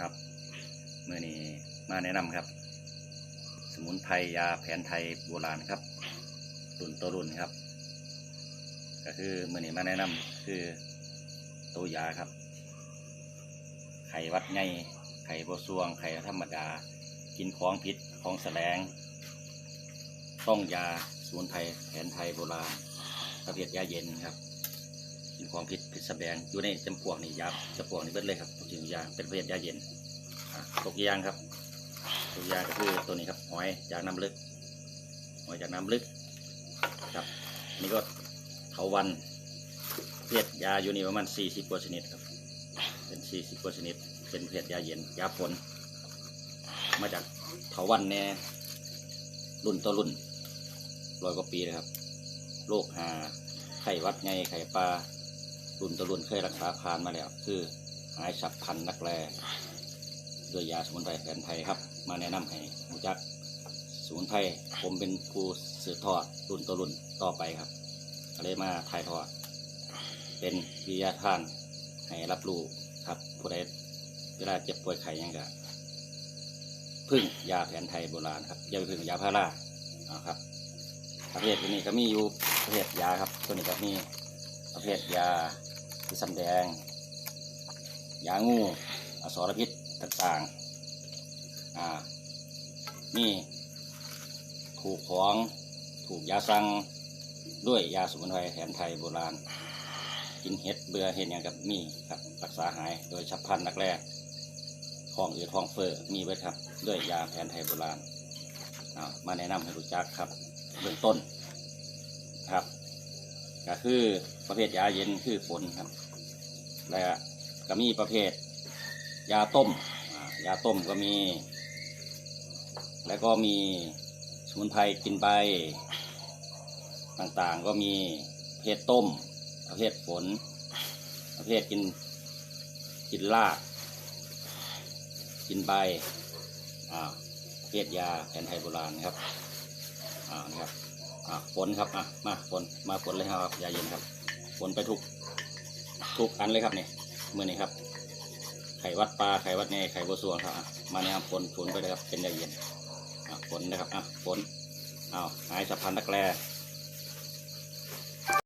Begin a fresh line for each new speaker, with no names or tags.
ครับเมื่อนี้มาแนะนำครับ สมุนไพรยาแผนไทยโบราณครับ รุ่นตัวรุ่นครับ ก็คือเมื่อนี้มาแนะนำคือตัวยาครับ ไข่วัดไงไข่บวซวง ไข่ธรรมดา กินของพิษของแสลง ต้องยาสมุนไพรแผนไทยโบราณประเภทยาเย็นครับ กินของพิษพิษแสดงอยู่ในจำพวกนี่ยาจำพวกนี่เบิดเลยครับทุกสิ่งทุกอย่างเป็นประเภทยาเย็นตกย่างครับตกยางก็คือตัวนี้ครับหอยจากน้ำลึกหอยจากน้ำลึกครับนี่ก็เถาวันเภทยาอยู่นี่ประมาณสี่สิบกว่าชนิดครับ เป็นสี่สิบกว่าชนิด เป็นเภทยาเย็นยาผล มาจากเถาวันแน่รุ่นต่อรุ่นร้อยกว่าปีเลยครับโรคหาไข้วัดไงไข้ปลา รุ่นต่อรุ่นเคยรักษาผ่านมาแล้ว คือหายฉับพันนักแลด้วยยาสมุนไพรแผนไทยครับ มาแนะนำให้หูจักสมุนไพรผมเป็นผู้สืบทอดรุ่นต่อรุ่นต่อไปครับก็เลยมาถ่ายทอด เป็นวิทยาทานให้รับรู้ครับผู้ใดเวลาเจ็บป่วยไข้ยังกะพึ่งยาแผนไทยโบราณครับอยาพึ่งยาพาราครับประเภทตัวนี้ก็มีอยู่ประเภทยาครับ ตัวนี้ก็มี ประเภทยาที่สำแดง ยางูอสรพิษต่างๆอ่ามีถูกของถูกยาสั่งด้วยยาสมุนไพรแผนไทยโบราณ กินเห็ดเบื่อเห็ดอย่างกับมีครับรักษาหายโดยฉับพลันนักแรกท้องอืดท้องเฟ้อมีไว้ครับ ด้วยยาแผนไทยโบราณามาแนะนำให้รู้จักครับเบื้องต้นครับ ก็คือประเภทยาเย็นคือฝนครับ และก็มีประเภท ยาต้มยาต้มก็มี แล้วก็มีสมุนไพรกินใบ ต่างๆก็มีประเภทต้ม ประเภทฝน ประเภทกินกินราก กินใบอ่าเพศยาแผนไทยโบราณครับอ่านะครับ อะฝนครับอะมาฝนมาฝนเลยครับยาเย็นครับฝนไปทุกทุกอันเลยครับเนี่ยมือนี้ครับ ไข่วัดปลาไข่วัดไงไข่บัวสวงครับอะมาเนี่ยครับฝนฝนไปเลยครับเป็นยาเย็นอะฝนนะครับอะฝนอ้าวหายสะพานตะแกร